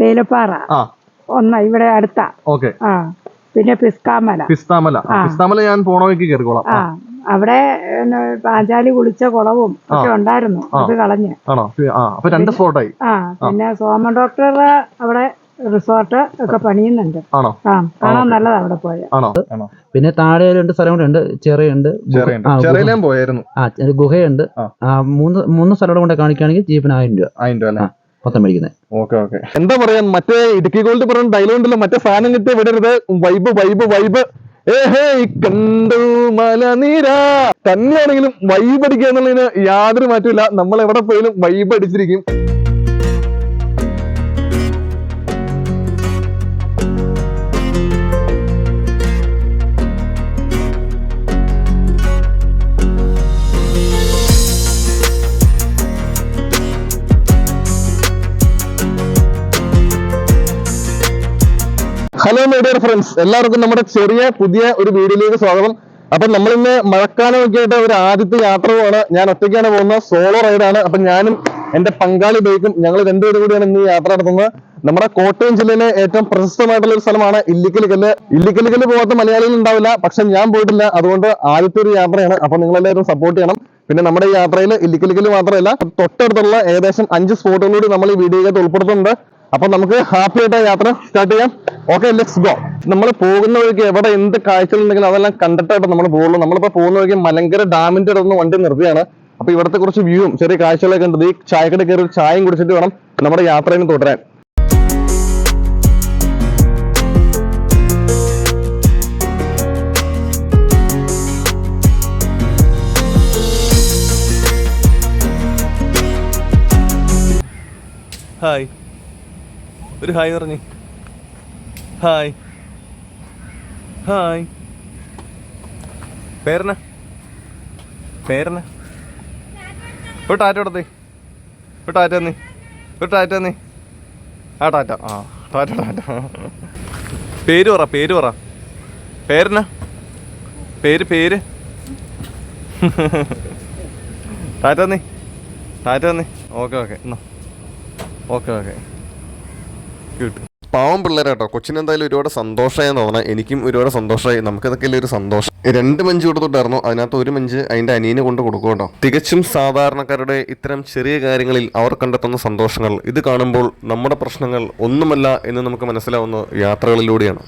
തേയിലപ്പാറ ആ. ഒന്ന് ഇവിടെ അടുത്ത. ഓക്കെ. ആ. പിന്നെ പിസ്കാമല പിസ്താമല. ആ, പിസ്താമല ഞാൻ പോണ വഴിക്ക് കയറിക്കോളാം ആ. അവിടെ പിന്നെ പാഞ്ചാലി കുളിച്ച കുളവും ഒക്കെ ഉണ്ടായിരുന്നു. അത് കളഞ്ഞ്. ആണോ? ആ. അപ്പൊ രണ്ട് സ്പോട്ടായി ആ. പിന്നെ സോമൻ ഡോക്ടർ അവിടെ റിസോർട്ട് ഒക്കെ പണിയുന്നുണ്ട്. ആണോ? ആ. കാണാൻ നല്ലതാ അവിടെ പോയ. ആണോ? ആണോ? പിന്നെ താഴെ രണ്ട് സ്ഥലം കൂടെ ഉണ്ട്. ചെറിയുണ്ട്. ചെറിയുണ്ട്. ആ, ഗുഹ- പോയായിരുന്നു. ആ ഒരു ഗുഹയുണ്ട്. ആ. ആ മൂന്ന് മൂന്ന് സ്ഥലം കൂടെ കാണിക്കുകയാണെങ്കിൽ ജീപ്പിന് ആയിരം രൂപ. അതിന്റെ അല്ലേ? മൊത്തം മേടിക്കുന്നത് ഓക്കെ ഓക്കെ. എന്താ പറയാ മറ്റേ ഇടുക്കി ഗോൾഡ് പറഞ്ഞ ഡയലോഗ് ഉണ്ടല്ലോ മറ്റേ സാധനം കിട്ടിയ വിടരുത്. വൈബ് വൈബ് വൈബ് കണ്ടു മലനീര. തന്നെയാണെങ്കിലും വൈബ് അടിക്കുക എന്നുള്ളതിന് യാതൊരു മാറ്റമില്ല നമ്മൾ എവിടെ പോയാലും വൈബ് അടിച്ചിരിക്കും. ഹലോ മൈ ഡിയർ ഫ്രണ്ട്സ് എല്ലാവർക്കും നമ്മുടെ ചെറിയ പുതിയ ഒരു വീഡിയോയിലേക്ക് സ്വാഗതം. അപ്പൊ നമ്മൾ ഇന്ന് മഴക്കാലമൊക്കെ ആയിട്ട് ഒരു ആദ്യത്തെ യാത്ര പോവാണ്. ഞാൻ ഒറ്റയ്ക്കാണ് പോകുന്നത്. സോളോ റൈഡാണ് അപ്പൊ ഞാനും എന്റെ പങ്കാളി ബൈക്കും ഞങ്ങൾ രണ്ടുപേരും കൂടിയാണ് ഇന്ന് യാത്ര നടത്തുന്നത്. നമ്മുടെ കോട്ടയം ജില്ലയിലെ ഏറ്റവും പ്രശസ്തമായിട്ടുള്ള ഒരു സ്ഥലമാണ് ഇല്ലിക്കലിക്കൽ ഇല്ലിക്കലിക്കൽ പോകാത്ത മലയാളികൾ ഉണ്ടാവില്ല. പക്ഷെ ഞാൻ പോയിട്ടില്ല. അതുകൊണ്ട് ആദ്യത്തെ ഒരു യാത്രയാണ്. അപ്പൊ നിങ്ങൾ എല്ലാവരും സപ്പോർട്ട് ചെയ്യണം. പിന്നെ നമ്മുടെ യാത്രയിൽ ഇല്ലിക്കലിക്കൽ മാത്രമല്ല തൊട്ടടുത്തുള്ള ഏകദേശം അഞ്ച് സ്പോട്ടുകളൂടി നമ്മൾ ഈ വീഡിയോയ്ക്കകത്ത് ഉൾപ്പെടുത്തുന്നുണ്ട്. അപ്പൊ നമുക്ക് ഹാപ്പി ആയിട്ട് യാത്ര സ്റ്റാർട്ട് ചെയ്യാം. ഓക്കെ ലെറ്റ്സ് ഗോ നമ്മൾ പോകുന്ന വഴിക്ക് എവിടെ എന്ത് കാഴ്ചകൾ ഉണ്ടെങ്കിലും അതെല്ലാം കണ്ടിട്ടായിട്ട് നമ്മൾ പോകുള്ളൂ നമ്മളിപ്പോ പോകുന്ന വഴിക്ക് മലങ്കര ഡാമിന്റെ അടുത്ത് വണ്ടി നിർത്തിയാണ്. അപ്പൊ ഇവിടുത്തെ കുറച്ച് വ്യൂവും ചെറിയ കാഴ്ചകളൊക്കെ ഉണ്ട്. ഈ ചായക്കട കയറി ഒരു ചായയും കുടിച്ചിട്ട് വേണം നമ്മുടെ യാത്രയിൽ തുടരാൻ. ഹായ് ഒരു ഹായ് പറഞ്ഞു. ഹായ്. ഹായ്. പേരന പേരന ഒരു ടാറ്റ കൊടുത്തേ. ഒരു ടാറ്റ തന്നെ. ഒരു ടാറ്റ തന്നെ. ആ ടാറ്റ. ആ ടാറ്റ ടാറ്റ. പേര് പറ പേര് പറ. പേരന പേര് പേര്. ടാറ്റ തന്നെ. ടാറ്റ തന്നെ. Okay okay. എന്നാ. Okay okay. പാവം പിള്ളേരാട്ടോ കൊച്ചിന് എന്തായാലും ഒരുപാട് സന്തോഷമായി തോന്നണം. എനിക്കും ഒരുപാട് സന്തോഷമായി. നമുക്കതൊക്കെ ഒരു സന്തോഷം? രണ്ട് മഞ്ച് കൊടുത്തിട്ടായിരുന്നു. അതിനകത്ത് ഒരു മഞ്ച് അതിന്റെ അനിയനെ കൊണ്ട് കൊടുക്കും കേട്ടോ. തികച്ചും സാധാരണക്കാരുടെ ഇത്തരം ചെറിയ കാര്യങ്ങളിൽ അവർ കണ്ടെത്തുന്ന സന്തോഷങ്ങൾ. ഇത് കാണുമ്പോൾ നമ്മുടെ പ്രശ്നങ്ങൾ ഒന്നുമല്ല എന്ന് നമുക്ക് മനസ്സിലാവുന്ന യാത്രകളിലൂടെയാണ്.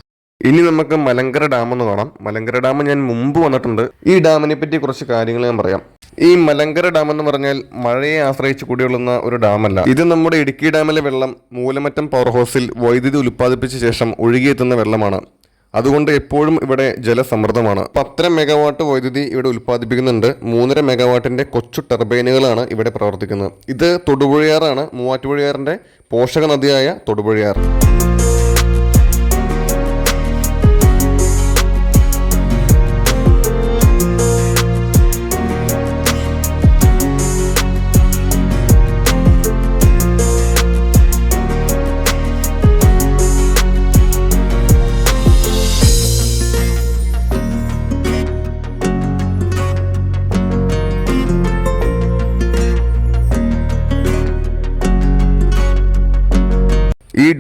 ഇനി നമുക്ക് മലങ്കര ഡാം ഒന്ന് കാണാം. മലങ്കര ഡാം ഞാൻ മുമ്പ് വന്നിട്ടുണ്ട്. ഈ ഡാമിനെ പറ്റി കുറച്ച് കാര്യങ്ങൾ ഞാൻ പറയാം. ഈ മലങ്കര ഡാം എന്ന് പറഞ്ഞാൽ മഴയെ ആശ്രയിച്ച് കുടികൊള്ളുന്ന ഒരു ഡാമല്ല. ഇത് നമ്മുടെ ഇടുക്കി ഡാമിലെ വെള്ളം മൂലമറ്റം പവർ ഹൗസിൽ വൈദ്യുതി ഉൽപ്പാദിപ്പിച്ച ശേഷം ഒഴുകിയെത്തുന്ന വെള്ളമാണ്. അതുകൊണ്ട് എപ്പോഴും ഇവിടെ ജലസമൃദ്ധമാണ് പത്തര മെഗാവാട്ട് വൈദ്യുതി ഇവിടെ ഉൽപ്പാദിപ്പിക്കുന്നുണ്ട്. മൂന്നര മെഗാവാട്ടിന്റെ കൊച്ചു ടർബൈനുകളാണ് ഇവിടെ പ്രവർത്തിക്കുന്നത്. ഇത് തൊടുപുഴയാറാണ്. മൂവാറ്റുപുഴയാറിന്റെ പോഷക നദിയായ തൊടുപുഴയാർ.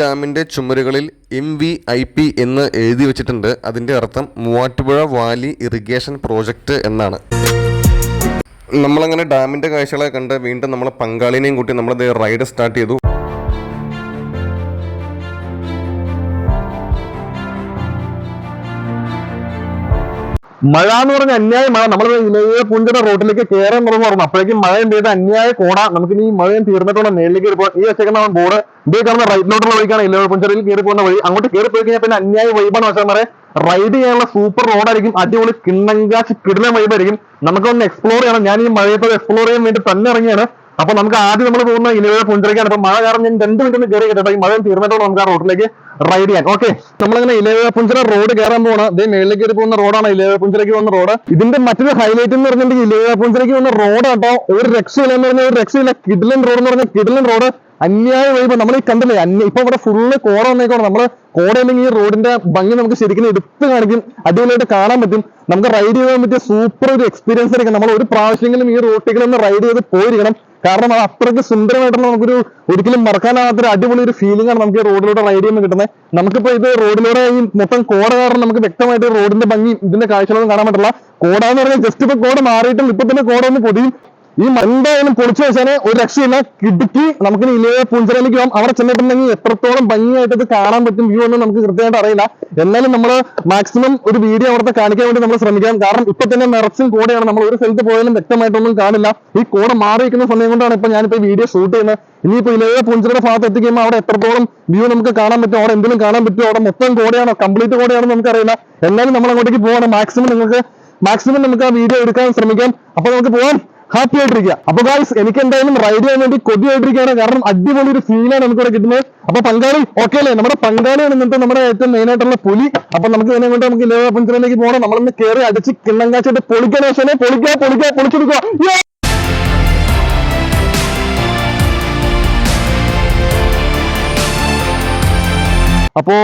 ഈ ഡാമിന്റെ ചുമരുകളിൽ എം വി ഐ പി എന്ന് എഴുതി വെച്ചിട്ടുണ്ട്. അതിന്റെ അർത്ഥം മൂവാറ്റുപുഴ വാലി ഇറിഗേഷൻ പ്രോജക്റ്റ് എന്നാണ്. നമ്മളങ്ങനെ ഡാമിന്റെ കാഴ്ചകളെ കണ്ട് വീണ്ടും നമ്മളെ പങ്കാളിനെയും കൂട്ടി നമ്മളത് റൈഡ് സ്റ്റാർട്ട് ചെയ്തു. മഴ എന്ന് പറഞ്ഞ അന്യായ മഴ. നമ്മൾ ഇലയ റോട്ടിലേക്ക് കയറാൻ തുടങ്ങി പറഞ്ഞു. അപ്പോഴേക്കും മഴ എന്ത് ചെയ്ത്? അന്യായ കോട. നമുക്ക് ഇനി ഈ മഴ തീർന്നിട്ടുള്ള മേളിലേക്ക് പോകാം ഈ വെച്ചേക്കുന്ന ബോർഡ് ഇതേ കാണുന്ന റൈറ്റിലോട്ടുള്ള വഴിക്കാണ് ഇല്ല പുഞ്ചിറയിൽ കയറി പോകുന്ന വഴി. അങ്ങോട്ട് കയറി പോയി കഴിഞ്ഞാൽ പിന്നെ അന്യായ വൈബാണ് വെച്ചാൽ റൈഡ് ചെയ്യാനുള്ള സൂപ്പർ റോഡായിരിക്കും അടിപൊളി കിണ്ണങ്കാശ് കിടിലൻ വൈബായിരിക്കും നമുക്കൊന്ന് എക്സ്പ്ലോർ ചെയ്യണം. ഞാൻ ഈ മഴയത്ത് എക്സ്പ്ലോർ ചെയ്യാൻ വേണ്ടി തന്നെ ഇറങ്ങിയാണ്. അപ്പൊ നമുക്ക് ആദ്യം നമ്മൾ പോകുന്ന ഇലവ പുഞ്ചിറക്കാണ്. അപ്പൊ മഴ കാരണം ഞാൻ രണ്ട് മിനിറ്റ് കയറി കേട്ടോ. ഈ മഴ തീർന്നിട്ടുള്ള നമുക്ക് ആ റോഡിലേക്ക് റൈഡ് ചെയ്യാം. ഓക്കെ നമ്മളിങ്ങനെ ഇലവ പുഞ്ചിറ റോഡ് കയറാൻ പോകണം അതേ മേളിലേക്ക് കയറി പോകുന്ന റോഡാണ് ഇലവ പുഞ്ചിറയ്ക്ക് പോകുന്ന റോഡ് ഇതിന്റെ മറ്റൊരു ഹൈലൈറ്റ് എന്ന് പറഞ്ഞിട്ടുണ്ടെങ്കിൽ ഇലവ പുഞ്ചിറയ്ക്ക് പോകുന്ന റോഡ് കേട്ടോ. ഒരു രക്ഷയില്ല എന്ന് പറഞ്ഞാൽ ഒരു രക്ഷയില്ല. കിഡിലൻ റോഡ് എന്ന് പറഞ്ഞാൽ കിഡിലൻ റോഡ് അന്യായ വൈബ് നമ്മൾ ഈ കണ്ടില്ലേ? അന്യ ഇപ്പൊ ഇവിടെ ഫുള്ള് കോട വന്നേക്കോണം നമ്മൾ കോടയില്ലെങ്കിൽ ഈ റോഡിന്റെ ഭംഗി നമുക്ക് ശരിക്കും എടുത്ത് കാണിക്കും. അടിപൊളിയായിട്ട് കാണാൻ പറ്റും. നമുക്ക് റൈഡ് ചെയ്യാൻ പറ്റിയ സൂപ്പർ ഒരു എക്സ്പീരിയൻസ് ആയിരിക്കും. നമ്മൾ ഒരു പ്രാവശ്യമെങ്കിലും ഈ റോട്ടിൽ ഒന്ന് റൈഡ് ചെയ്ത് പോയിരിക്കണം. കാരണം അത് അത്രയ്ക്ക് സുന്ദരമായിട്ടുള്ള നമുക്കൊരു ഒരിക്കലും മറക്കാനാവാത്തൊരു അടിപൊളി ഒരു ഫീലിംഗ് ആണ് നമുക്ക് റോഡിലൂടെ റൈഡ് ചെയ്യുമ്പോൾ കിട്ടുന്നത് നമുക്കിപ്പോ ഇത് റോഡിലൂടെ ഈ മൊത്തം കോട കാരണം നമുക്ക് വ്യക്തമായിട്ട് റോഡിന്റെ ഭംഗി ഇതിന്റെ കാഴ്ചകളൊന്നും കാണാൻ പറ്റില്ല. കോടാന്ന് പറഞ്ഞാൽ ജസ്റ്റ് ഇപ്പൊ കോട മാറിയിട്ടും ഇപ്പൊ തന്നെ കോട ഒന്ന് പൊതിയും. ഈ എന്തായാലും പൊളിച്ചു വെച്ചാൽ ഒരു രക്ഷയില്ല. കിടുക്കി നമുക്ക് ഇലയെ പൂഞ്ചിറയിലേക്ക് പോകാം അവിടെ ചെന്നിട്ടുണ്ടെങ്കിൽ എത്രത്തോളം ഭംഗിയായിട്ട് കാണാൻ പറ്റും വ്യൂ എന്ന് നമുക്ക് കൃത്യമായിട്ട് അറിയില്ല. എന്നാലും നമ്മൾ മാക്സിമം ഒരു വീഡിയോ അവിടുത്തെ കാണിക്കാൻ വേണ്ടി നമ്മൾ ശ്രമിക്കാം. കാരണം ഇപ്പൊ തന്നെ നിറച്ചും കൂടെയാണ്. നമ്മൾ ഒരു സ്ഥലത്ത് പോയാലും വ്യക്തമായിട്ടൊന്നും കാണില്ല. ഈ കൂടെ മാറിയിരിക്കുന്ന സമയം കൊണ്ടാണ് ഇപ്പൊ ഞാനിപ്പോ വീഡിയോ ഷൂട്ട് ചെയ്യുന്നത്. ഇനിയിപ്പോ ഇലയെ പൂഞ്ചിറയുടെ ഭാഗത്ത് എത്തിക്കുമ്പോൾ അവിടെ എത്രത്തോളം വ്യൂ നമുക്ക് കാണാൻ പറ്റും അവിടെ എന്തെങ്കിലും കാണാൻ പറ്റും അവിടെ മൊത്തം കോടയാണോ കംപ്ലീറ്റ് കോടയാണോ നമുക്ക് അറിയില്ല എന്നാലും നമ്മൾ അങ്ങോട്ടേക്ക് പോകണം മാക്സിമം നിങ്ങൾക്ക് മാക്സിമം നമുക്ക് ആ വീഡിയോ എടുക്കാൻ ശ്രമിക്കാം. അപ്പൊ നമുക്ക് പോകാം ഹാപ്പി ആയിട്ടിരിക്കുക അപ്പൊ ഗായ്സ് എനിക്ക് എന്തായാലും റൈഡ് ചെയ്യാൻ വേണ്ടി കൊതിയായിട്ടിരിക്കുകയാണ് കാരണം അടിപൊളി ഒരു ഫീലാണ് നമുക്ക് ഇവിടെ കിട്ടുന്നത്. അപ്പൊ പങ്കാളി ഓക്കെ അല്ലേ? നമ്മുടെ പങ്കാളിയാണ് ഇന്നത്തെ നമ്മുടെ ഏറ്റവും മെയിൻ ആയിട്ടുള്ള പുലി. അപ്പൊ നമുക്ക് ഇതിനെ കൊണ്ട് നമുക്ക് ഇലവ പഞ്ചറിലേക്ക് പോകണം നമ്മളിന്ന് കയറി അടിച്ച് കിണ്ണം കാച്ചിട്ട് പൊളിക്കാൻ ശേഷം പൊളിക്കുക പൊളിക്കുക പൊളിച്ചെടുക്കുക! അപ്പോ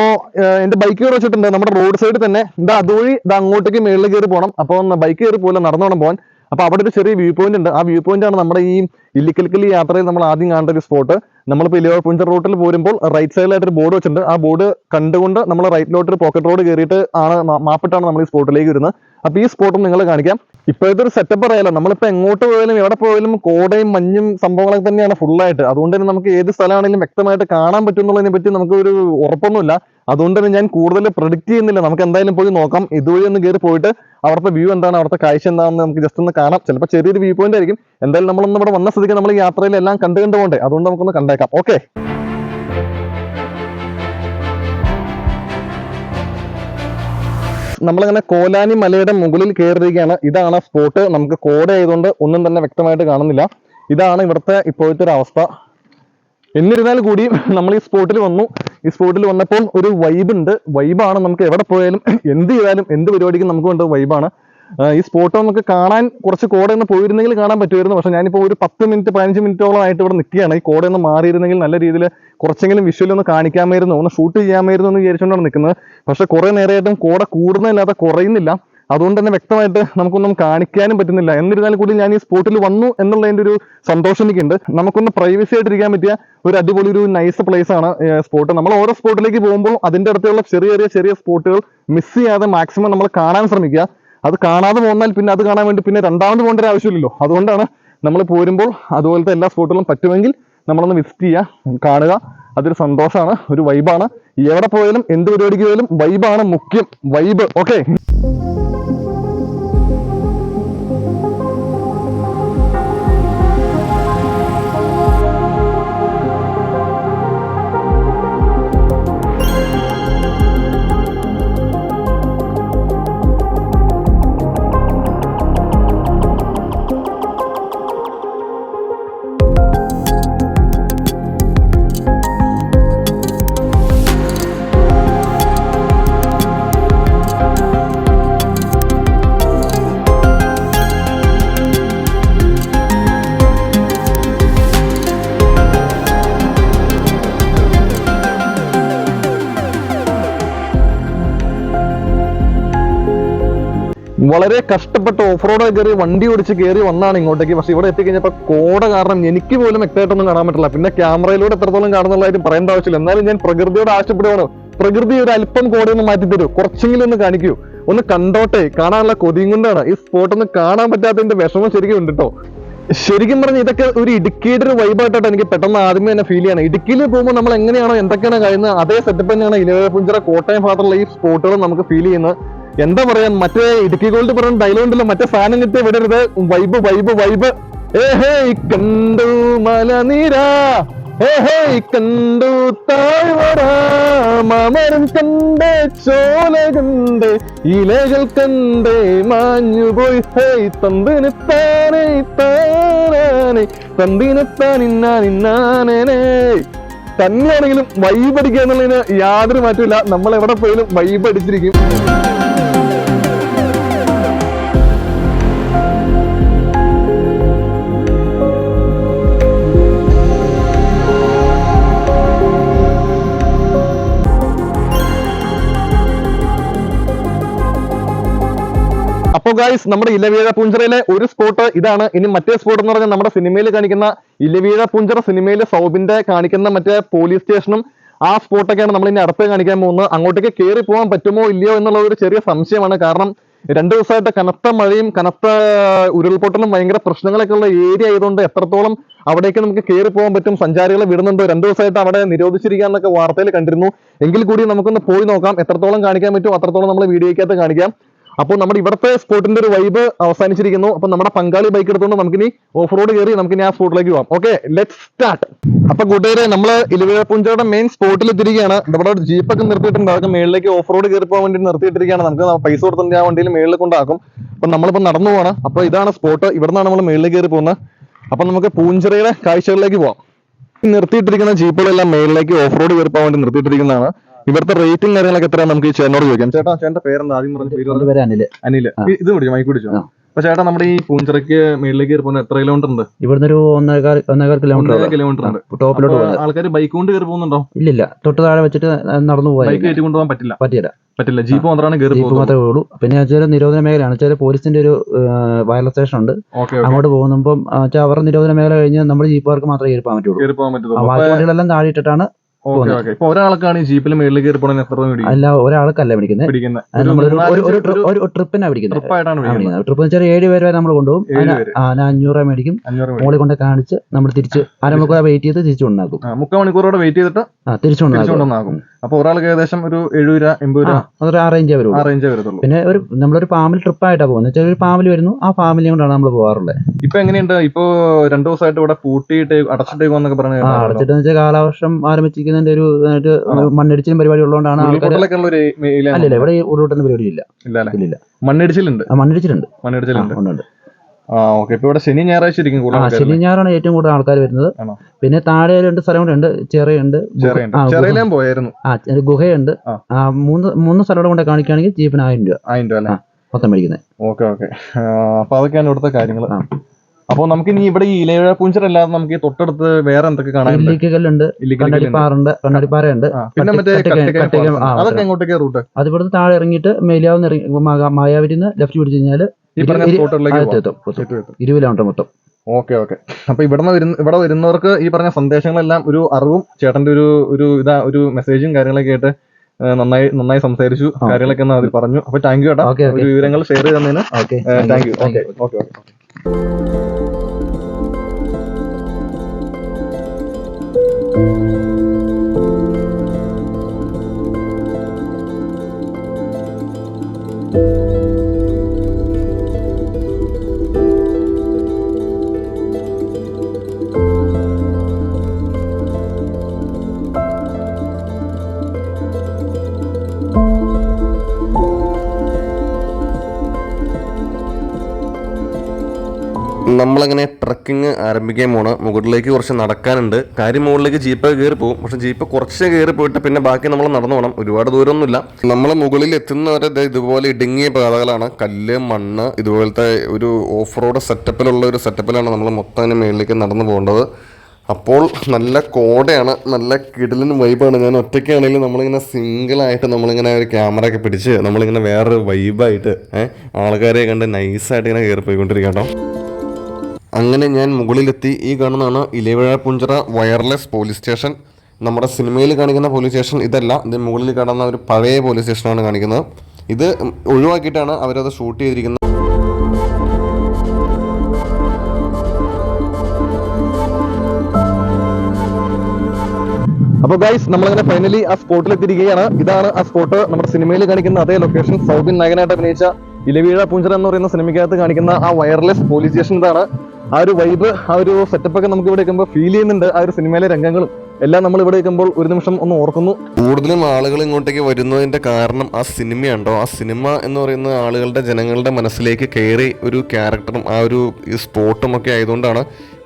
എന്റെ ബൈക്ക് കയറി വെച്ചിട്ടുണ്ട്. നമ്മുടെ റോഡ് സൈഡിൽ തന്നെ. ഇത് അതുവഴി ഇത് അങ്ങോട്ടേക്ക് മേളിൽ കയറി പോകണം അപ്പൊ ബൈക്ക് കയറി പോലെ നടന്നു വേണം പോകാൻ അപ്പൊ അവിടെ ഒരു ചെറിയ വ്യൂ പോയിന്റ് ഉണ്ട്. ആ വ്യൂ പോയിന്റ് ആണ് നമ്മുടെ ഈ ഇല്ലിക്കൽക്കലി യാത്രയിൽ നമ്മൾ ആദ്യം കാണേണ്ട ഒരു സ്പോട്ട് നമ്മളിപ്പോൾ ഇലവർ പുഞ്ചർ റൂട്ടിൽ പോരുമ്പോൾ റൈറ്റ് സൈഡിലായിട്ട് ഒരു ബോർഡ് വെച്ചിട്ടുണ്ട്. ആ ബോർഡ് കണ്ടുകൊണ്ട് നമ്മൾ റൈറ്റിലോട്ട് ഒരു പോക്കറ്റ് റോഡ് കയറിയിട്ട് ആണ് മാപ്പിട്ടാണ് നമ്മൾ ഈ സ്പോട്ടിലേക്ക് വരുന്നത്. അപ്പൊ ഈ സ്പോട്ടും നിങ്ങൾ കാണിക്കാം. ഇപ്പോഴത്തെ ഒരു സെറ്റപ്പ് അറിയാലോ നമ്മളിപ്പോ എങ്ങോട്ട് പോയാലും എവിടെ പോയാലും കോടയും മഞ്ഞും സംഭവങ്ങളൊക്കെ തന്നെയാണ് ഫുള്ളായിട്ട് അതുകൊണ്ട് തന്നെ നമുക്ക് ഏത് സ്ഥലമാണെങ്കിലും വ്യക്തമായിട്ട് കാണാൻ പറ്റും എന്നുള്ളതിനെ പറ്റി നമുക്ക് ഒരു ഉറപ്പൊന്നുമില്ല. അതുകൊണ്ട് തന്നെ ഞാൻ കൂടുതൽ പ്രൊഡിക്റ്റ് ചെയ്യുന്നില്ല. നമുക്ക് എന്തായാലും പോയി നോക്കാം. ഇതുവഴി ഒന്ന് കയറി പോയിട്ട് അവിടുത്തെ വ്യൂ എന്താണ് അവിടുത്തെ കാഴ്ച എന്താണെന്ന് നമുക്ക് ജസ്റ്റ് ഒന്ന് കാണാം. ചിലപ്പോൾ ചെറിയൊരു വ്യൂ പോയിന്റ് ആയിരിക്കും. എന്തായാലും നമ്മളൊന്ന് ഇവിടെ വന്ന സ്ഥിതിക്ക് നമ്മൾ യാത്രയിൽ എല്ലാം കണ്ടു കണ്ടു പോകണ്ടേ. അതുകൊണ്ട് നമുക്കൊന്ന് കണ്ടേക്കാം. ഓക്കെ നമ്മളിങ്ങനെ കോലാനി മലയുടെ മുകളിൽ കയറിയിരിക്കുകയാണ്. ഇതാണ് സ്പോട്ട് നമുക്ക് കോട ആയതുകൊണ്ട് ഒന്നും തന്നെ വ്യക്തമായിട്ട് കാണുന്നില്ല. ഇതാണ് ഇവിടുത്തെ ഇപ്പോഴത്തെ ഒരു അവസ്ഥ. എന്നിരുന്നാൽ കൂടിയും നമ്മൾ ഈ സ്പോട്ടിൽ വന്നു. ഈ സ്പോട്ടിൽ വന്നപ്പോൾ ഒരു വൈബ് ഉണ്ട്. വൈബാണ് നമുക്ക് എവിടെ പോയാലും എന്ത് ചെയ്താലും എന്ത് പരിപാടിക്കും നമുക്ക് വേണ്ട വൈബാണ് ഈ സ്പോട്ട് നമുക്ക് കാണാൻ കുറച്ച് കോടെ ഒന്ന് പോയിരുന്നെങ്കിൽ കാണാൻ പറ്റുമായിരുന്നു. പക്ഷെ ഞാനിപ്പോൾ ഒരു പത്ത് മിനിറ്റ് പതിനഞ്ച് മിനിറ്റോളം ആയിട്ട് ഇവിടെ നിൽക്കുകയാണ് ഈ കോടെ ഒന്ന് മാറിയിരുന്നെങ്കിൽ നല്ല രീതിയിൽ കുറച്ചെങ്കിലും വിഷ്വൽ ഒന്ന് കാണിക്കാമായിരുന്നു. ഒന്ന് ഷൂട്ട് ചെയ്യാമായിരുന്നു എന്ന് വിചാരിച്ചുകൊണ്ടാണ് നിൽക്കുന്നത്. പക്ഷെ കുറേ നേരമായിട്ടും കോട കൂടുന്നതല്ലാതെ കുറയുന്നില്ല. അതുകൊണ്ട് തന്നെ വ്യക്തമായിട്ട് നമുക്കൊന്നും കാണിക്കാനും പറ്റുന്നില്ല. എന്നിരുന്നാലും കൂടി ഞാൻ ഈ സ്പോട്ടിൽ വന്നു എന്നുള്ളതിന്റെ ഒരു സന്തോഷം എനിക്കുണ്ട്. നമുക്കൊന്ന് പ്രൈവസി ആയിട്ടിരിക്കാൻ പറ്റിയ ഒരു അടിപൊളി ഒരു നൈസ് പ്ലേസ് ആണ് സ്പോട്ട് നമ്മൾ ഓരോ സ്പോട്ടിലേക്ക് പോകുമ്പോൾ അതിന്റെ അടുത്തുള്ള ചെറിയ ചെറിയ ചെറിയ സ്പോട്ടുകൾ മിസ് ചെയ്യാതെ മാക്സിമം നമ്മൾ കാണാൻ ശ്രമിക്കുക. അത് കാണാതെ പോന്നാൽ പിന്നെ അത് കാണാൻ വേണ്ടി പിന്നെ രണ്ടാമത് പോകേണ്ട ഒരു ആവശ്യമില്ലല്ലോ. അതുകൊണ്ടാണ് നമ്മൾ പോരുമ്പോൾ അതുപോലത്തെ എല്ലാ സ്പോട്ടുകളും പറ്റുമെങ്കിൽ നമ്മളൊന്ന് വിസിറ്റ് ചെയ്യുക കാണുക. അതൊരു സന്തോഷമാണ് ഒരു വൈബാണ് എവിടെ പോയാലും എന്ത് പരിപാടിക്ക് പോയാലും വൈബാണ് മുഖ്യം വൈബ് ഓക്കെ വളരെ കഷ്ടപ്പെട്ട് ഓഫ് റോഡ് കയറി വണ്ടി ഓടിച്ച് കയറി വന്നാണ് ഇങ്ങോട്ടേക്ക്. പക്ഷെ ഇവിടെ എത്തിക്കഴിഞ്ഞപ്പോൾ കോട കാരണം എനിക്ക് പോലും വ്യക്തമായിട്ടൊന്നും കാണാൻ പറ്റില്ല. പിന്നെ ക്യാമറയിലൂടെ എത്രത്തോളം കാണുന്നുള്ളതായിട്ട് പറയേണ്ട ആവശ്യമില്ല. എന്നാലും ഞാൻ പ്രകൃതിയോട് ആവശ്യപ്പെടുകയാണ് പ്രകൃതി ഒരു അല്പം കോടയൊന്ന് മാറ്റി തരൂ. കുറച്ചെങ്കിലും ഒന്ന് കാണിക്കൂ. ഒന്ന് കണ്ടോട്ടെ. കാണാനുള്ള കൊതിയും കൊണ്ടാണ്. ഈ സ്പോട്ട് ഒന്ന് കാണാൻ പറ്റാത്തതിന്റെ വിഷമം ശരിക്കും ഉണ്ട് കേട്ടോ ശരിക്കും പറഞ്ഞ ഇതൊക്കെ ഒരു ഇടുക്കിയുടെ ഒരു വൈബായിട്ടാണ് എനിക്ക് പെട്ടെന്ന് ആദ്യമേ തന്നെ ഫീൽ ചെയ്യണം. ഇടുക്കിയിൽ പോകുമ്പോൾ നമ്മൾ എങ്ങനെയാണോ എന്തൊക്കെയാണ് കഴിയുന്നത് അതേ സെറ്റപ്പ് തന്നെയാണ് ഇലവേപ്പുഞ്ചിറ കോട്ടയം ഭാഗത്തുള്ള ഈ സ്പോട്ടുകൾ നമുക്ക് ഫീൽ ചെയ്യുന്നത്. എന്താ പറയാ മറ്റേ ഇടുക്കി ഗോൾഡ് പറയുന്ന ഡയലോണ്ടില്ല മറ്റേ സാധനം കിട്ടിയ വിടരുത്. വൈബ് വൈബ് വൈബ് ഏഹേ കണ്ടു മലനിര. കണ്ടു താഴ്വര മാമരം കണ്ട് ചോല കണ്ട് ഇലകൾ കണ്ട് മാഞ്ഞുപോയി ഹേയ് തന്തിന് താനേ താനാനെ തന്തിന് താനിന്നാ നിന്നാനേ തന്നെയാണെങ്കിലും വൈബടിക്കുക എന്നുള്ളതിന് യാതൊരു മാറ്റമില്ല നമ്മൾ എവിടെ പോയാലും വൈബ് ഗായ്സ് നമ്മുടെ ഇലവീഴ പുഞ്ചറയിലെ ഒരു സ്പോട്ട് ഇതാണ്. ഇനി മറ്റേ സ്പോട്ട് എന്ന് പറഞ്ഞാൽ നമ്മുടെ സിനിമയിൽ കാണിക്കുന്ന ഇലവീഴ പുഞ്ചറ സിനിമയിൽ സൗബിന്റെ കാണിക്കുന്ന മറ്റേ പോലീസ് സ്റ്റേഷനും ആ സ്പോട്ടൊക്കെയാണ് നമ്മൾ ഇനി അടുത്ത് കാണിക്കാൻ പോകുന്നത്. അങ്ങോട്ടേക്ക് കയറി പോകാൻ പറ്റുമോ ഇല്ലയോ എന്നുള്ള ഒരു ചെറിയ സംശയമാണ്. കാരണം രണ്ടു ദിവസമായിട്ട് കനത്ത മഴയും കനത്ത ഉരുൾപൊട്ടലും ഭയങ്കര പ്രശ്നങ്ങളൊക്കെ ഉള്ള ഏരിയ ആയതുകൊണ്ട് എത്രത്തോളം അവിടേക്ക് നമുക്ക് കയറി പോകാൻ പറ്റും സഞ്ചാരികളെ വിടുന്നുണ്ടോ? രണ്ടു ദിവസമായിട്ട് അവിടെ നിരോധിച്ചിരിക്കാന്നൊക്കെ വാർത്തയിൽ കണ്ടിരുന്നു. എങ്കിൽ കൂടി നമുക്കൊന്ന് പോയി നോക്കാം. എത്രത്തോളം കാണിക്കാൻ പറ്റും അത്രത്തോളം നമ്മൾ വീഡിയോയ്ക്കകത്ത് കാണിക്കാം. അപ്പോൾ നമ്മുടെ ഇവിടുത്തെ സ്പോട്ടിന്റെ ഒരു വൈബ് അവസാനിച്ചിരിക്കുന്നു. അപ്പൊ നമ്മുടെ പങ്കാളി ബൈക്ക് എടുത്തുകൊണ്ട് നമുക്കിനി ഓഫ് റോഡ് കയറി നമുക്കിനി ആ സ്പോട്ടിലേക്ക് പോകാം ഓക്കെ ലെറ്റ് സ്റ്റാർട്ട് അപ്പൊ കൂട്ടുകാരെ നമ്മൾ ഇലുവിഴപ്പുഞ്ചയുടെ മെയിൻ സ്പോട്ടിൽ എത്തിയിരിക്കുകയാണ്. ജീപ്പ് ഒക്കെ നിർത്തിയിട്ടുണ്ട്. അതൊക്കെ മേളിലേക്ക് ഓഫ് റോഡ് കയറി പോകാൻ വേണ്ടി നിർത്തിയിട്ടിരിക്കുകയാണ്. നമുക്ക് പൈസ കൊടുത്തിട്ട് ആ വണ്ടിയിൽ മേളിൽ കൊണ്ടാക്കും. അപ്പൊ നമ്മളിപ്പോ നടന്നു പോകണം അപ്പൊ ഇതാണ് സ്പോട്ട് ഇവിടെ നിന്നാണ് നമ്മൾ മേളിൽ കയറി പോകുന്നത്. അപ്പൊ നമുക്ക് പൂഞ്ചിറയുടെ കാഴ്ചകളിലേക്ക് പോവാം. നിർത്തിയിട്ടിരിക്കുന്ന ജീപ്പുകളെല്ലാം മേളിലേക്ക് ഓഫ് റോഡ് കയറി പോകാൻ വേണ്ടി നിർത്തിയിട്ടിരിക്കുന്നതാണ്. ഇവിടുത്തെ റേറ്റിംഗ് കാര്യങ്ങളൊക്കെ എത്രയാണ് നമുക്ക് ചേട്ടനോട് ചോദിക്കാം. ചേട്ടാ ചേട്ടന്റെ പേരെന്താ? ആദ്യം പറഞ്ഞ പേര് അനിൽ. അനിൽ. ഇത് പിടിച്ചു? മൈക്ക് പിടിച്ചു? അപ്പൊ ചേട്ടാ നമ്മുടെ ഈ പൂഞ്ചിറയ്ക്ക് മേളിലേക്ക് പോകുന്ന എത്ര കിലോമീറ്റർ ഉണ്ട്? ഇവിടുന്ന് ഒരു ഒന്നേകാൽ ഒന്നേകാൽ കിലോമീറ്റർ കിലോമീറ്റർ ഉണ്ട്. ടോപ്പിലോട്ട് ആൾക്കാർ ബൈക്ക് കൊണ്ട് കയറി പോകുന്നുണ്ടോ? ഇല്ല തൊട്ട് താഴെ വെച്ചിട്ട് നടന്നു ബൈക്ക് പോയാൽ കയറ്റി കൊണ്ടുപോകാൻ പറ്റില്ല. പറ്റില്ല. പറ്റില്ല. ജീപ്പ് മാത്രമാണ് കയറി ജീപ്പ് മാത്രമേ ഉള്ളൂ. പിന്നെ വെച്ചാൽ നിരോധന മേഖലയാണ്. വെച്ചാൽ പോലീസിന്റെ ഒരു വയർലെസ് സ്റ്റേഷൻ ഉണ്ട്. അങ്ങോട്ട് പോകുമ്പോൾ അവരുടെ നിരോധന മേഖല കഴിഞ്ഞ് നമ്മുടെ ജീപ്പുകാർക്ക് മാത്രമേ കയറി പോകാൻ പറ്റുള്ളൂ പോകാൻ ബാക്കി വണ്ടികളെല്ലാം താഴെ ഇട്ടിട്ടാണ് ഓക്കെ പോകുന്നത്. ഓക്കെ. ഇപ്പൊ ഒരാൾക്കാണ് ഈ ജീപ്പിൽ മേളിൽ കയറി പോകണമെങ്കിൽ എത്ര രൂപ മേടിക്കും അല്ല ഒരാൾക്കല്ല പിടിക്കുന്നത്. ഒരു ഒരു ട്രി- ഒരു ട്രിപ്പിനാണ് പിടിക്കുന്നത്. ട്രിപ്പ് എന്ന് വെച്ചാൽ ഏഴ് പേര് വരെ നമ്മൾ കൊണ്ടുപോകും. ആന അതിന് അഞ്ഞൂറ് രൂപ മേടിക്കും. മോളി മോളിൽ കൊണ്ട് കാണിച്ച് നമ്മൾ തിരിച്ച് അരമണിക്കൂർ വെയിറ്റ് ചെയ്ത് തിരിച്ചു കൊണ്ടാക്കും മുക്കാൽ മണിക്കൂറോടെ വെയിറ്റ് ചെയ്തിട്ട് തിരിച്ചു കൊണ്ടാക്കും തിരിച്ചുകൊണ്ടുവന്നാകും അപ്പൊ ഒരാൾക്ക് ഏകദേശം ഒരു എഴുപത് രൂപ എൺപത് ആ രൂപ അതൊരു അറേഞ്ച് ആ അറേഞ്ച് റേഞ്ചേ വരത്തുള്ളൂ പിന്നെ ഒരു നമ്മളൊരു ട്രിപ്പ് ട്രിപ്പായിട്ടാണ് പോകുന്നത്. വെച്ചാൽ ഒരു ഫാമിലി വരുന്നു ആ ഫാമിലി കൊണ്ടാണ് നമ്മൾ പോകാറുള്ളത് ഇപ്പൊ എങ്ങനെയുണ്ട്? ഇപ്പൊ രണ്ടു ദിവസമായിട്ട് ഇവിടെ പൂട്ടിയിട്ട് അടച്ചിട്ടേക്കോന്നൊക്കെ പറഞ്ഞു ആ അടച്ചിട്ട് വെച്ചാൽ കാലവർഷം ആരംഭിച്ചിരിക്കുന്നതിന്റെ ഒരു മണ്ണിടിച്ചിലും പരിപാടി ഉള്ളതുകൊണ്ടാണ് അല്ലല്ല ഇവിടെ ഉരുളോട്ടുന്ന പരിപാടി ഇല്ല ഇല്ല മണ്ണിടിച്ചിലുണ്ട്? ആ മണ്ണിടിച്ചിലുണ്ട്. ആ, മണ്ണിടിച്ചിലുണ്ട് ആ ഓക്കെ ഇപ്പൊ ഇവിടെ ശനി ഞായറാഴ്ച ഇരിക്കും ആ കൂടുതൽ ശനി ഞായറാണ് ഏറ്റവും കൂടുതൽ ആൾക്കാർ വരുന്നത്. ആണോ? പിന്നെ താഴെ രണ്ട് സ്ഥലം കൂടെ ഉണ്ട് ചെറിയുണ്ട്. ചെറിയുണ്ട്. ആ, പോയായിരുന്നു. ആ ഒരു ഗുഹയുണ്ട്. ആ. ആ മൂന്ന് മൂന്ന് സ്ഥലം കൊണ്ട് കാണിക്കുകയാണെങ്കിൽ ജീപ്പിന് ആയിരം രൂപ. ആയിരം രൂപ അല്ലെ? ആ. മൊത്തം മേടിക്കുന്നത് ഓക്കെ ഓക്കെ. അപ്പൊ അതൊക്കെയാണ് ഇവിടുത്തെ കാര്യങ്ങൾ ആ. അപ്പൊ നമുക്ക് ഇനി ഇവിടെ ഈ ഇലയുഴ പൂഞ്ചർ അല്ലാതെ നമുക്ക് ഈ തൊട്ടടുത്ത് വേറെ എന്തൊക്കെ കാണാനുണ്ട്? ഇല്ലിക്കല്ലുണ്ട് ഇല്ലിക്കല്ലുണ്ട്. കണ്ണടിപ്പാറുണ്ട് കണ്ണടിപ്പാറയുണ്ട്. ആ, പിന്നെ മറ്റേ കട്ടിക്ക-. ആ, അതൊക്കെ എങ്ങോട്ടേക്ക് റൂട്ട്? അത് ഇവിടുന്ന് താഴെ ഇറങ്ങിയിട്ട് മേലിയാവുന്ന ഇറങ്ങി മായാവരിന്ന് ലെഫ്റ്റ് പിടിച്ചു കഴിഞ്ഞാൽ ഈ പറഞ്ഞ സ്പോട്ടുകളിലേക്ക് ഇരുപത് കിലോമീറ്റർ മൊത്തം. Okay okay. അപ്പൊ ഇവിടുന്ന് വരുന്ന ഇവിടെ വരുന്നവർക്ക് ഈ പറഞ്ഞ സന്ദേശങ്ങളെല്ലാം ഒരു അറിവും ചേട്ടന്റെ ഒരു ഒരു ഇതാ ഒരു മെസ്സേജും കാര്യങ്ങളൊക്കെ ആയിട്ട് നന്നായി നന്നായി സംസാരിച്ചു. കാര്യങ്ങളൊക്കെ അതിൽ പറഞ്ഞു. അപ്പൊ താങ്ക് യു ചേട്ടാ ഒരു വിവരങ്ങൾ ഷെയർ ചെയ്തതിന്. Okay thank you okay okay okay. നമ്മളങ്ങനെ ട്രക്കിംഗ് ആരംഭിക്കാൻ പോണ്. മുകളിലേക്ക് കുറച്ച് നടക്കാനുണ്ട്. കാര്യം മുകളിലേക്ക് ജീപ്പ് കയറി പോകും. പക്ഷെ ജീപ്പ് കുറച്ച് കയറി പോയിട്ട് പിന്നെ ബാക്കി നമ്മൾ നടന്നു പോകണം ഒരുപാട് ദൂരമൊന്നുമില്ല. നമ്മൾ മുകളിൽ എത്തുന്നവരെ ഇതുപോലെ ഇടുങ്ങിയ പാതകളാണ്. കല്ല് മണ്ണ് ഇതുപോലത്തെ ഒരു ഓഫ് റോഡ് സെറ്റപ്പിലുള്ള ഒരു സെറ്റപ്പിലാണ് നമ്മൾ മൊത്തം അതിന് മുകളിലേക്ക് നടന്നു പോകേണ്ടത്. അപ്പോൾ നല്ല കോടയാണ്. നല്ല കിടലിന് വൈബാണ് ഞാൻ ഒറ്റയ്ക്കാണെങ്കിലും നമ്മളിങ്ങനെ സിംഗിളായിട്ട് നമ്മളിങ്ങനെ ഒരു ക്യാമറ ഒക്കെ പിടിച്ച് നമ്മളിങ്ങനെ വേറൊരു വൈബായിട്ട് ഏഹ് ആൾക്കാരെ കണ്ട് നൈസായിട്ട് ഇങ്ങനെ കയറി പോയിക്കൊണ്ടിരിക്കാം കേട്ടോ. അങ്ങനെ ഞാൻ മുകളിലെത്തി. ഈ കാണുന്നതാണ് Ilaveezhapoonchira wireless police station. നമ്മുടെ സിനിമയിൽ കാണിക്കുന്ന പോലീസ് സ്റ്റേഷൻ ഇതല്ല. ഇത് മുകളിൽ കാണുന്ന ഒരു പഴയ പോലീസ് സ്റ്റേഷനാണ് കാണിക്കുന്നത്. ഇത് ഒഴിവാക്കിയിട്ടാണ് അവരത് ഷൂട്ട് ചെയ്തിരിക്കുന്നത്. അപ്പൊ ഗൈസ് നമ്മളങ്ങനെ ഫൈനലി ആ സ്പോട്ടിൽ എത്തിയിരിക്കുകയാണ്. ഇതാണ് ആ സ്പോട്ട് നമ്മുടെ സിനിമയിൽ കാണിക്കുന്ന അതേ ലൊക്കേഷൻ സൗബിൻ നായകനായിട്ട് അഭിനയിച്ച ഇലവീഴ പൂഞ്ചറ എന്ന് പറയുന്ന സിനിമയ്ക്കകത്ത് കാണിക്കുന്ന ആ വയർലെസ് പോലീസ് സ്റ്റേഷൻ ഇതാണ്. ആ ഒരു വൈബ് ആ ഒരു സെറ്റപ്പ് ഒക്കെ നമുക്ക് ഇവിടെ നിൽക്കുമ്പോൾ ഫീൽ ചെയ്യുന്നുണ്ട്. ആ ഒരു സിനിമയിലെ രംഗങ്ങളും എല്ലാം നമ്മൾ ഇവിടെ നിൽക്കുമ്പോൾ ഒരു നിമിഷം ഒന്ന് ഓർക്കുന്നു. കൂടുതലും ആളുകൾ ഇങ്ങോട്ടേക്ക് വരുന്നതിന്റെ കാരണം ആ സിനിമയുണ്ടോ ആ സിനിമ എന്ന് പറയുന്ന ആളുകളുടെ ജനങ്ങളുടെ മനസ്സിലേക്ക് കയറി ഒരു ക്യാരക്ടറും ആ ഒരു സ്പോട്ടും ഒക്കെ ആയതുകൊണ്ടാണ്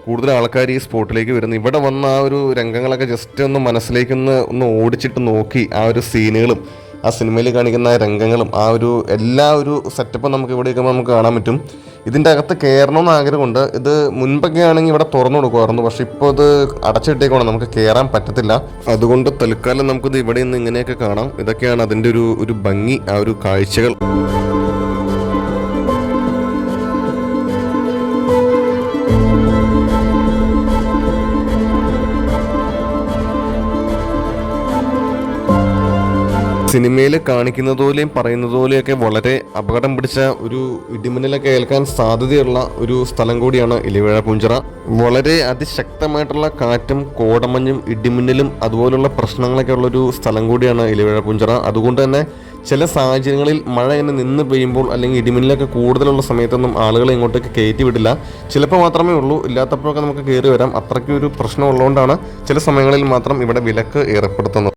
കൂടുതൽ ആൾക്കാർ ഈ സ്പോട്ടിലേക്ക് വരുന്നത്. ഇവിടെ വന്ന ആ ഒരു രംഗങ്ങളൊക്കെ ജസ്റ്റ് ഒന്ന് മനസ്സിലേക്കൊന്ന് ഒന്ന് ഓടിച്ചിട്ട് നോക്കി ആ ഒരു സീനുകളും ആ സിനിമയിൽ കാണിക്കുന്ന രംഗങ്ങളും ആ ഒരു എല്ലാ ഒരു സെറ്റപ്പും നമുക്ക് ഇവിടെ ഇരിക്കുമ്പോൾ നമുക്ക് കാണാൻ പറ്റും. ഇതിന്റെ അകത്ത് കയറണമെന്ന് ആഗ്രഹമുണ്ട്. ഇത് മുൻപൊക്കെ ആണെങ്കിൽ ഇവിടെ തുറന്നു കൊടുക്കുമായിരുന്നു. പക്ഷേ ഇപ്പോൾ ഇത് അടച്ചിട്ടേക്കാണ് നമുക്ക് കയറാൻ പറ്റത്തില്ല. അതുകൊണ്ട് തൽക്കാലം നമുക്കിത് ഇവിടെ നിന്ന് ഇങ്ങനെയൊക്കെ കാണാം. ഇതൊക്കെയാണ് അതിന്റെ ഒരു ഒരു ഭംഗി ആ ഒരു കാഴ്ചകൾ. സിനിമയിൽ കാണിക്കുന്നത് പോലെയും പറയുന്നത് പോലെയൊക്കെ വളരെ അപകടം പിടിച്ച ഒരു ഇടിമിന്നലൊക്കെ ഏൽക്കാൻ സാധ്യതയുള്ള ഒരു സ്ഥലം കൂടിയാണ് ഇലിവേഴ പൂഞ്ചിറ. വളരെ അതിശക്തമായിട്ടുള്ള കാറ്റും കോടമഞ്ഞും ഇടിമിന്നലും അതുപോലുള്ള പ്രശ്നങ്ങളൊക്കെ ഉള്ള ഒരു സ്ഥലം കൂടിയാണ് ഇലിവേഴ പൂഞ്ചിറ. അതുകൊണ്ട് തന്നെ ചില സാഹചര്യങ്ങളിൽ മഴ ഇങ്ങനെ നിന്ന് പെയ്യുമ്പോൾ അല്ലെങ്കിൽ ഇടിമിന്നലൊക്കെ കൂടുതലുള്ള സമയത്തൊന്നും ആളുകളെ ഇങ്ങോട്ടേക്ക് കയറ്റി വിടില്ല. ചിലപ്പോൾ മാത്രമേ ഉള്ളൂ. ഇല്ലാത്തപ്പോഴൊക്കെ നമുക്ക് കയറി വരാം. അത്രയ്ക്കും ഒരു പ്രശ്നം ഉള്ളതുകൊണ്ടാണ് ചില സമയങ്ങളിൽ മാത്രം ഇവിടെ വിലക്ക് ഏർപ്പെടുത്തുന്നത്.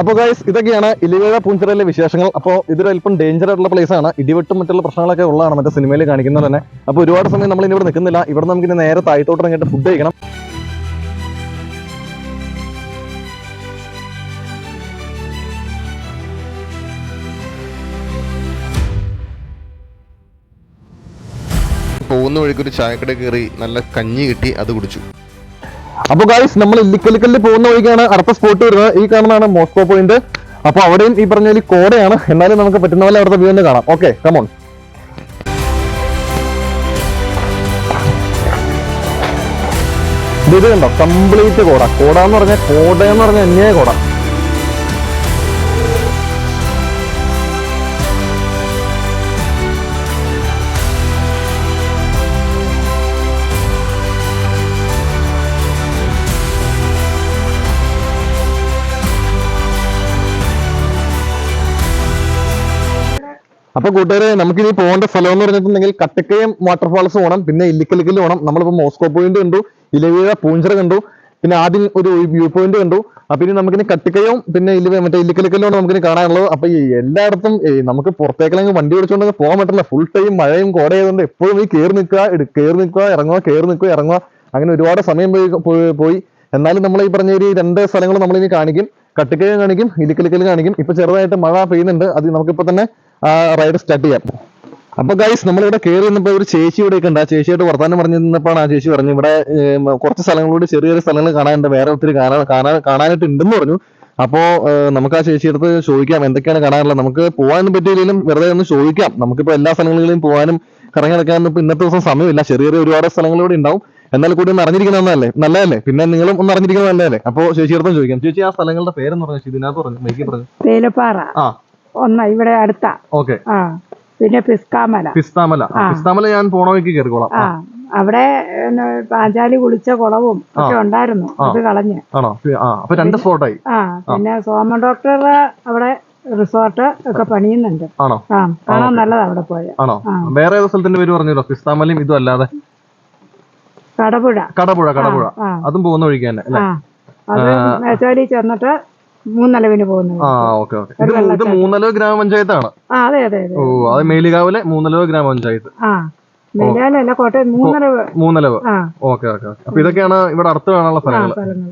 അപ്പോൾ ഗൈസ് ഇതൊക്കെയാണ് ഇലിവേഴ പൂഞ്ചിറയിലെ വിശേഷങ്ങൾ. അപ്പോൾ ഇതൊരു അല്പം ഡേഞ്ചർ ആയിട്ടുള്ള പ്ലേസ് ആണ്. ഇടിവെട്ടും മറ്റുള്ള പ്രശ്നങ്ങളൊക്കെ ഉള്ളതാണ് മറ്റേ സിനിമയിൽ കാണിക്കുന്നത് തന്നെ. അപ്പോൾ ഒരുപാട് സമയം നമ്മൾ ഇനിവിടെ നിൽക്കുന്നില്ല. ഇവിടെ നമുക്ക് ഇനി നേരെ താഴത്തോട്ട് ഇറങ്ങിയിട്ട് ഫുഡ് കഴിക്കണം. പോകുന്ന വഴിക്ക് ഒരു ചായക്കട കയറി നല്ല കഞ്ഞി കിട്ടി അത് കുടിച്ചു. അപ്പോൾ ഗൈസ് നമ്മൾ ഇല്ലിക്കലിക്കലിൽ പോകുന്ന വഴിക്കാണ് അടുത്ത സ്പോട്ട് വരുന്നത്. ഈ കാണുന്നതാണ് മോസ്കോ പോയിന്റ് അപ്പോൾ അവിടെയും ഈ പറഞ്ഞ ഒരു കോടയാണ്. എന്നാലും നമുക്ക് പറ്റുന്ന പോലെ അവിടുത്തെ വ്യൂ തന്നെ കാണാം. ഓക്കെ കമോൺ ഇത് കണ്ടോ? കംപ്ലീറ്റ് കോട. കോട എന്ന് പറഞ്ഞാൽ കോട എന്ന് പറഞ്ഞാൽ അന്യായ കോട. അപ്പൊ കൂട്ടുകാരെ നമുക്ക് ഇനി പോകേണ്ട സ്ഥലം എന്ന് പറഞ്ഞിട്ടുണ്ടെങ്കിൽ കട്ടക്കയം വാട്ടർഫാൾസ് പോകണം പിന്നെ ഇല്ലിക്കലിക്കൽ പോകണം നമ്മളിപ്പോ മോസ്കോ പോയിന്റ് കണ്ടു ഇലവീഴ പൂഞ്ചിറ കണ്ടു പിന്നെ ആദ്യം ഒരു വ്യൂ പോയിന്റ് കണ്ടു. അപ്പൊ ഇനി നമുക്കിനി കട്ടിക്കയും പിന്നെ ഇല്ല മറ്റേ ഇല്ലിക്കലിക്കലാണ് നമുക്കിനി കാണാനുള്ളത്. അപ്പൊ ഈ എല്ലായിടത്തും നമുക്ക് പുറത്തേക്കല്ലെങ്കിൽ വണ്ടി ഓടിച്ചുകൊണ്ട് പോകാൻ പറ്റില്ല. ഫുൾ ടൈം മഴയും കോടയായതുകൊണ്ട് എപ്പോഴും ഈ കയറി നിൽക്കുക കയറി നിൽക്കുക ഇറങ്ങുക കയറി നിൽക്കുക ഇറങ്ങുക. അങ്ങനെ ഒരുപാട് സമയം പോയി പോയി- എന്നാലും നമ്മൾ ഈ പറഞ്ഞ ഈ രണ്ട് സ്ഥലങ്ങൾ നമ്മളിനി കാണിക്കും. കട്ടിക്കയും കാണിക്കും ഇല്ലിക്കലിക്കലും കാണിക്കും. ഇപ്പൊ ചെറുതായിട്ട് മഴ പെയ്യുന്നുണ്ട്. അത് നമുക്കിപ്പോ തന്നെ ആ റൈഡ് സ്റ്റാർട്ട് ചെയ്യാം. അപ്പൊ ഗൈസ് നമ്മളിവിടെ കയറി വന്നപ്പോ ഒരു ചേച്ചി ഇവിടെ ഉണ്ട്. ആ ചേച്ചിയായിട്ട് വർത്താനം പറഞ്ഞു നിന്നപ്പോഴാണ് ആ ചേച്ചി പറഞ്ഞു ഇവിടെ കുറച്ച് സ്ഥലങ്ങളോട് ചെറിയ ചെറിയ സ്ഥലങ്ങൾ കാണാനുണ്ട്. വേറെ ഒത്തിരി കാണാൻ കാണാൻ കാണാനായിട്ട് ഉണ്ടെന്ന് പറഞ്ഞു. അപ്പോ നമുക്ക് ആ ചേച്ചിയുടെ അടുത്ത് ചോദിക്കാം എന്തൊക്കെയാണ് കാണാനുള്ളത്? നമുക്ക് പോകാനൊന്നും പറ്റിയില്ലെങ്കിലും വെറുതെ ഒന്ന് ചോദിക്കാം. നമുക്കിപ്പോ എല്ലാ സ്ഥലങ്ങളിലും പോകാനും കറങ്ങി നടക്കാനൊന്നും ഇപ്പൊ ഇന്നത്തെ ദിവസം സമയമില്ല. ചെറിയ ചെറിയ ഒരുപാട് സ്ഥലങ്ങളിലൂടെ ഉണ്ടാവും. എന്നാൽ കൂടി ഒന്ന് അറിഞ്ഞിരിക്കുന്ന നല്ലതല്ലേ? നല്ലതല്ലേ? പിന്നെ നിങ്ങളും ഒന്ന് അറിഞ്ഞിരിക്കുന്നത് നല്ലതല്ലേ? അപ്പോ ചേച്ചിയുടെ അടുത്തും ചോദിക്കാം. ചേച്ചി ആ സ്ഥലങ്ങളുടെ പേരെന്ന് പറഞ്ഞു? ചേച്ചി ഇതിനകത്ത് പറഞ്ഞു? മൈക്കി പറഞ്ഞു? ആ. ഒന്ന് ഇവിടെ അടുത്ത. ഓക്കെ. ആ പിന്നെ പിസ്കാമല. പിസ്താമല. ആ, ആ. പിസ്താമല ഞാൻ പോണോയ്ക്ക് വഴിക്ക് കയറിക്കോളാം. ആ അവിടെ പാഞ്ചാലി കുളിച്ച കുളവും ഒക്കെ ഉണ്ടായിരുന്നു അത് കളഞ്ഞ്. ആണോ? ആ അപ്പൊ രണ്ട് സ്പോട്ടായി. ആ പിന്നെ സോമൻ ഡോക്ടർ അവിടെ റിസോർട്ട് ഒക്കെ പണിയുന്നുണ്ട്. ആണോ? ആ കാണാൻ നല്ലതാ അവിടെ പോയ ആണോ? വേറെ ഏത് സ്ഥലത്തിന്റെ പേര് പറഞ്ഞല്ലോ പിസ്താമലയും ഇതും അല്ലാതെ. കടപുഴ. കടപുഴ കടപുഴ. ആ. അതും പോകുന്ന വഴിക്ക് തന്നെ അല്ലേ? ആ അത് മേച്ചാലി ചെന്നിട്ട് മൂന്നലവിന് പോകുന്നത്. ആ ഓക്കെ ഓക്കെ. ഇത് മൂ- ഇത് മൂന്നലോ ഗ്രാമപഞ്ചായത്താണ്? ആ അതെ അതെ അതെ. ഓ അത് മേലികാവിലെ മൂന്നലവ് ഗ്രാമപഞ്ചായത്ത്. ആ മെല്ലാലല്ല കോട്ടയം മൂന്നലവ്. മൂന്നലവ്. ആ. Okay okay okay. അപ്പൊ ഇതൊക്കെയാണ് ഇവിടെ അടുത്ത് കാണാനുള്ള ആ സ്ഥലങ്ങൾ സ്ഥലങ്ങൾ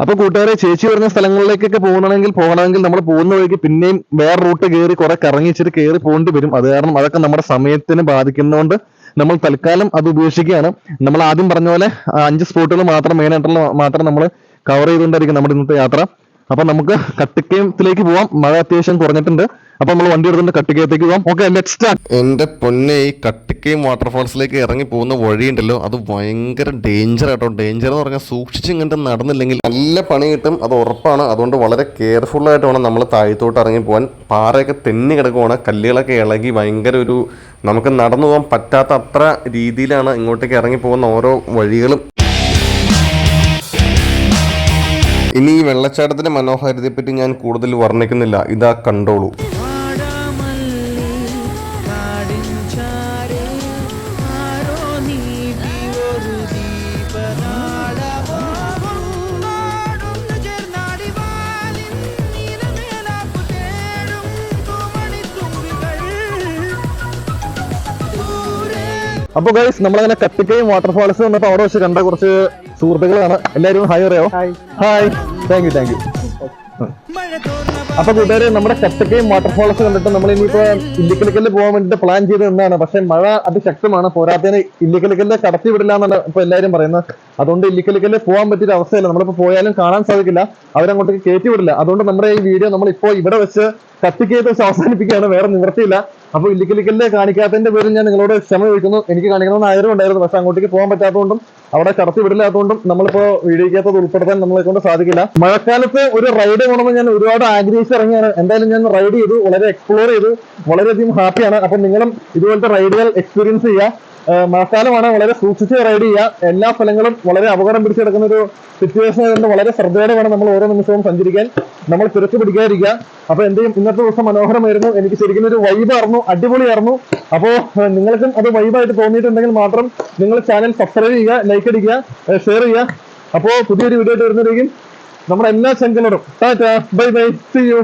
അപ്പൊ കൂട്ടുകാരെ ചേച്ചി പറഞ്ഞ സ്ഥലങ്ങളിലേക്കൊക്കെ പോകണമെങ്കിൽ പോകണമെങ്കിൽ നമ്മൾ പോകുന്ന വഴിക്ക് പിന്നെയും വേറെ റൂട്ട് കയറി കുറെ കറങ്ങിച്ചിട്ട് കയറി പോകേണ്ടി വരും. അത് കാരണം അതൊക്കെ നമ്മുടെ സമയത്തിന് ബാധിക്കുന്നതുകൊണ്ട് നമ്മൾ തൽക്കാലം അത് ഉപേക്ഷിക്കുകയാണ്. നമ്മൾ ആദ്യം പറഞ്ഞ പോലെ ആ അഞ്ച് സ്പോട്ടുകൾ മാത്രം മെയിൻ ആയിട്ടുള്ള മാത്രം നമ്മൾ കവർ ചെയ്തുകൊണ്ടായിരിക്കും നമ്മുടെ ഇന്നത്തെ യാത്ര. അപ്പൊ നമുക്ക് കട്ടിക്കയത്തിലേക്ക് പോവാം. മഴ അത്യാവശ്യം കുറഞ്ഞിട്ടുണ്ട്. അപ്പൊ നമ്മൾ വണ്ടി എടുത്തിട്ട് കട്ടിക്കയത്തേക്ക് പോവാം. ഓക്കെ ലെറ്റ് സ്റ്റാർട്ട് എന്റെ പൊന്നെ ഈ കട്ടിക്കയും വാട്ടർഫാൾസിലേക്ക് ഇറങ്ങി പോകുന്ന വഴിയുണ്ടല്ലോ. അത് ഭയങ്കര ഡേഞ്ചർ ആട്ടോ. ഡേഞ്ചർ എന്ന് പറഞ്ഞാൽ സൂക്ഷിച്ച് ഇങ്ങോട്ട് നടന്നില്ലെങ്കിൽ നല്ല പണി കിട്ടും. അത് ഉറപ്പാണ്. അതുകൊണ്ട് വളരെ കെയർഫുൾ ആയിട്ട് വേണം നമ്മൾ താഴത്തോട്ട് ഇറങ്ങി പോകാൻ പാറയൊക്കെ തെന്നി കിടക്കുവാണ്. കല്ലുകളൊക്കെ ഇളകി ഭയങ്കര ഒരു നമുക്ക് നടന്നു പോകാൻ പറ്റാത്ത അത്ര രീതിയിലാണ് ഇങ്ങോട്ടേക്ക് ഇറങ്ങി പോകുന്ന ഓരോ വഴികളും. ഇനി ഈ വെള്ളച്ചാട്ടത്തിന്റെ മനോഹാരിതയെപ്പറ്റി ഞാൻ കൂടുതൽ വർണിക്കുന്നില്ല. ഇതാ കണ്ടോളൂ. അപ്പൊ ഗൈസ് നമ്മളങ്ങനെ കത്തിക്കയും വാട്ടർഫാൾസ് വന്നപ്പോ അവിടെ വെച്ച് കണ്ട കുറച്ച് സുഹൃത്തുക്കളാണ്. എല്ലാരും ഹായ് പറയോ? Hi. Thank you thank you അപ്പൊ കൂട്ടുകാരെ നമ്മുടെ കട്ടക്കയും വാട്ടർഫാൾസ് കണ്ടിട്ട് നമ്മൾ ഇനിയിപ്പോ ഇല്ലിക്കലിക്കൽ പോകാൻ വേണ്ടിട്ട് പ്ലാൻ ചെയ്ത് നിന്നാണ് പക്ഷെ മഴ അതിശക്തമാണ്. പോരാത്തതിന് ഇല്ലിക്കലിക്കൽ കടത്തി വിടില്ല എന്നാണ് ഇപ്പൊ എല്ലാരും പറയുന്നത്. അതുകൊണ്ട് ഇല്ലിക്കലിക്കൽ പോകാൻ പറ്റിയ അവസ്ഥയില്ല. നമ്മളിപ്പോ പോയാലും കാണാൻ സാധിക്കില്ല. അവരങ്ങോട്ടേക്ക് കയറ്റി വിടില്ല. അതുകൊണ്ട് നമ്മുടെ ഈ വീഡിയോ നമ്മൾ ഇപ്പോ ഇവിടെ വെച്ച് കത്തിക്കയത്ത് വെച്ച് അവസാനിപ്പിക്കുകയാണ്. വേറെ നിവൃത്തിയില്ല. അപ്പൊ ഇല്ലിക്കലിക്കലിലെ കാണിക്കാത്തതിന്റെ പേരിൽ ഞാൻ നിങ്ങളോട് ക്ഷമ ചോദിക്കുന്നു. എനിക്ക് കാണിക്കണമെന്ന് ആഗ്രഹം ഉണ്ടായിരുന്നു പക്ഷെ അങ്ങോട്ടേക്ക് പോകാൻ പറ്റാത്തതുകൊണ്ടും അവിടെ കടത്തി വിടില്ലാത്തതുകൊണ്ടും നമ്മളിപ്പോ വീടിക്കാത്തത് ഉൾപ്പെടുത്താൻ നമ്മളെ കൊണ്ട് സാധിക്കില്ല. മഴക്കാലത്ത് ഒരു റൈഡ് പോകണമെന്ന് ഞാൻ ഒരുപാട് ആഗ്രഹിച്ച് ഇറങ്ങിയാണ്. എന്തായാലും ഞാൻ റൈഡ് ചെയ്തു വളരെ എക്സ്പ്ലോർ ചെയ്തു വളരെയധികം ഹാപ്പിയാണ് അപ്പൊ നിങ്ങളും ഇതുപോലത്തെ റൈഡുകൾ എക്സ്പീരിയൻസ് ചെയ്യുക. മഴക്കാലമാണ് വളരെ സൂക്ഷിച്ച് റൈഡ് ചെയ്യുക. എല്ലാ സ്ഥലങ്ങളും വളരെ അപകടം പിടിച്ചു കിടക്കുന്ന ഒരു സിറ്റുവേഷൻ ആയതുകൊണ്ട് വളരെ ശ്രദ്ധയോടെ വേണം നമ്മൾ ഓരോ നിമിഷവും സഞ്ചരിക്കാൻ. നമ്മൾ തിരക്ക് പിടിക്കാതിരിക്കുക. അപ്പൊ എന്തെയും ഇന്നത്തെ ദിവസം മനോഹരമായിരുന്നു. എനിക്ക് ശരിക്കും ഒരു വൈബ് വൈബായിരുന്നു അടിപൊളിയായിരുന്നു. അപ്പോ ഏഹ് നിങ്ങൾക്കും അത് വൈബായിട്ട് തോന്നിയിട്ടുണ്ടെങ്കിൽ മാത്രം നിങ്ങൾ ചാനൽ സബ്സ്ക്രൈബ് ചെയ്യുക ലൈക്ക് അടിക്കുക ഷെയർ ചെയ്യുക. അപ്പോ പുതിയൊരു വീഡിയോ ആയിട്ട് വരുന്നതായിരിക്കും. നമ്മുടെ എല്ലാ ചങ്കലോടും tata bye bye see you